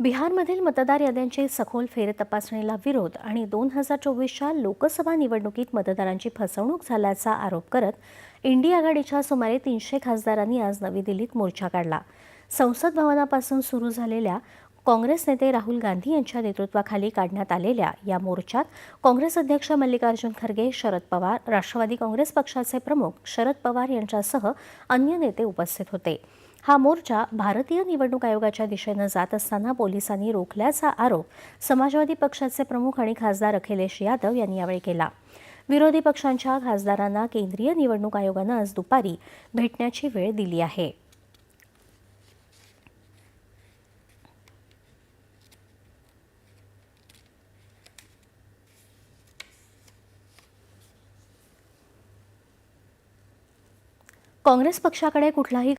बिहारमधील मतदार याद्यांची सखोल फेरतपासणीला विरोध आणि दोन हजार चोवीसच्या लोकसभा निवडणुकीत मतदारांची फसवणूक झाल्याचा आरोप करत इंडिया आघाडीच्या सुमारे तीनशे खासदारांनी आज नवी दिल्लीत मोर्चा काढला. संसद भवनापासून सुरू झालेल्या काँग्रेस नेते राहुल गांधी यांच्या नेतृत्वाखाली काढण्यात आलेल्या या मोर्चात काँग्रेस अध्यक्ष मल्लिकार्जुन खरगे शरद पवार राष्ट्रवादी काँग्रेस पक्षाचे प्रमुख शरद पवार यांच्यासह अन्य नेते उपस्थित होते. हा मोर्चा भारतीय निवडणूक आयोगाच्या दिशेनं जात असताना पोलिसांनी रोखल्याचा आरोप समाजवादी पक्षाचे प्रमुख आणि खासदार अखिलेश यादव यांनी यावेळी केला. विरोधी पक्षांच्या खासदारांना केंद्रीय निवडणूक आयोगानं आज दुपारी भेटण्याची वेळ दिली आहे. काँग्रेस पक्षाकडे कुठलाही